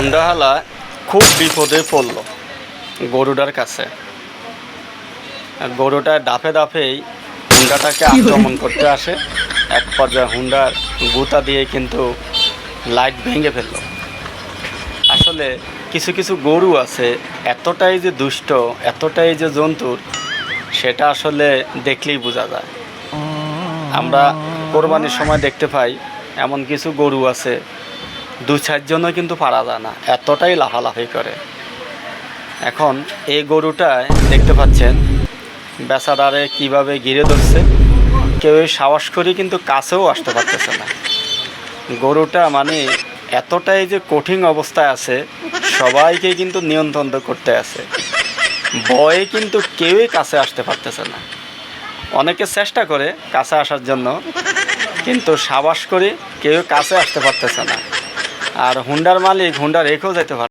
হুন্ডাহালা খুব বিপদে পড়ল গরুটার কাছে। গরুটা দাফে দাফেই হুন্ডাটাকে আক্রমণ করতে আসে। এক পর্যায়ে হুন্ডার গুতা দিয়ে কিন্তু লাইট ভেঙে ফেলল। আসলে কিছু কিছু গরু আছে এতটাই যে দুষ্ট এতটাই যে জন্তুর সেটা আসলে দেখলেই বোঝা যায়। আমরা কোরবানির সময় দেখতে পাই এমন কিছু গরু আছে দু চারজনও কিন্তু পারা যায় না, এতটাই লাফালাফি করে। এখন এই গরুটায় দেখতে পাচ্ছেন, বেচারারে কীভাবে ঘিরে ধরছে। কেউ সাহস করে কিন্তু কাছেও আসতে পারতেছে না। গরুটা মানে এতটাই যে কঠিন অবস্থায় আছে, সবাইকে কিন্তু নিয়ন্ত্রণ করতে আছে। ভয়ে কিন্তু কেউই কাছে আসতে পারতেছে না। অনেকে চেষ্টা করে কাছে আসার জন্য, কিন্তু সাবাস করে কেউ কাছে আসতে পারতেছে না। আর হুন্ডার মালিক হুন্ডা রেখেও যেতে পারে